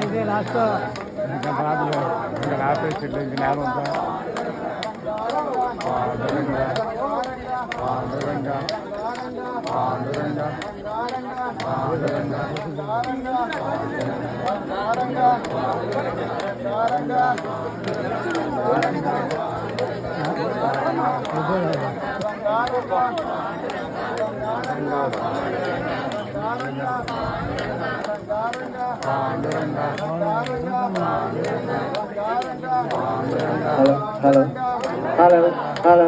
ఇదే లాస్ట్ ఇంకా ఇంకా ఇంకా నేల ఉందా Panduranga Panduranga Panduranga Panduranga hello hello hello hello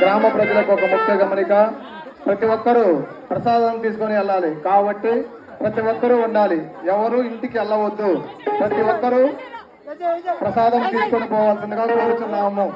గ్రామ ప్రజలకు ఒక ముఖ్య గమనిక. ప్రతి ఒక్కరూ ప్రసాదం తీసుకొని వెళ్ళాలి. కాబట్టి ప్రతి ఒక్కరూ ఉండాలి. ఎవరు ఇంటికి వెళ్ళవద్దు. ప్రతి ఒక్కరూ ప్రసాదం తీసుకొని పోవాల్సిందిగా కోరుచున్నాము.